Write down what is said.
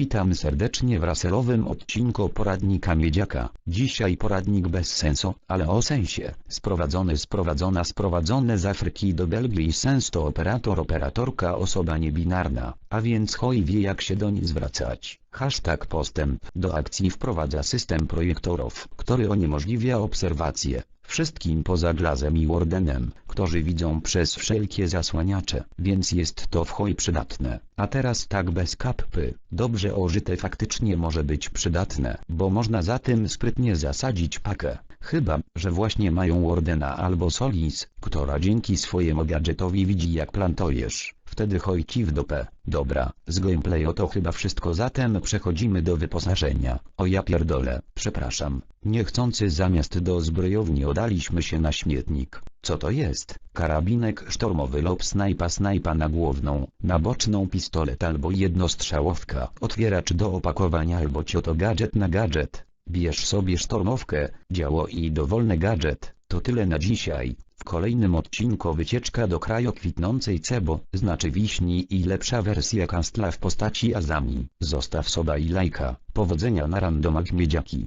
Witam serdecznie w raserowym odcinku poradnika Miedziaka. Dzisiaj poradnik bez sensu, ale o sensie. Sprowadzony sprowadzona sprowadzone z Afryki do Belgii sens to operator operatorka osoba niebinarna, a więc hoj wie jak się do niej zwracać. Hashtag postęp do akcji wprowadza system projektorów, który uniemożliwia obserwację wszystkim poza Glazem i Wardenem, którzy widzą przez wszelkie zasłaniacze, więc jest to w chuj przydatne. A teraz tak bez kapy, dobrze ożyte faktycznie może być przydatne, bo można za tym sprytnie zasadzić pakę. Chyba, że właśnie mają Wardena albo Solis, która dzięki swojemu gadżetowi widzi jak plantujesz. Wtedy hoj ci w dupę. Dobra, z gameplayu to chyba wszystko zatem przechodzimy do wyposażenia. O ja pierdolę, przepraszam. Niechcący zamiast do zbrojowni odaliśmy się na śmietnik. Co to jest? Karabinek sztormowy lub snajpa snajpa na główną, na boczną pistolet albo jednostrzałowka. Otwieracz do opakowania albo cioto gadżet na gadżet. Bierz sobie sztormowkę, działo i dowolny gadżet. To tyle na dzisiaj. W kolejnym odcinku wycieczka do kraju kwitnącej cebo, znaczy wiśni i lepsza wersja kastla w postaci Azami. Zostaw soba i lajka. Powodzenia na randomach miedziaki.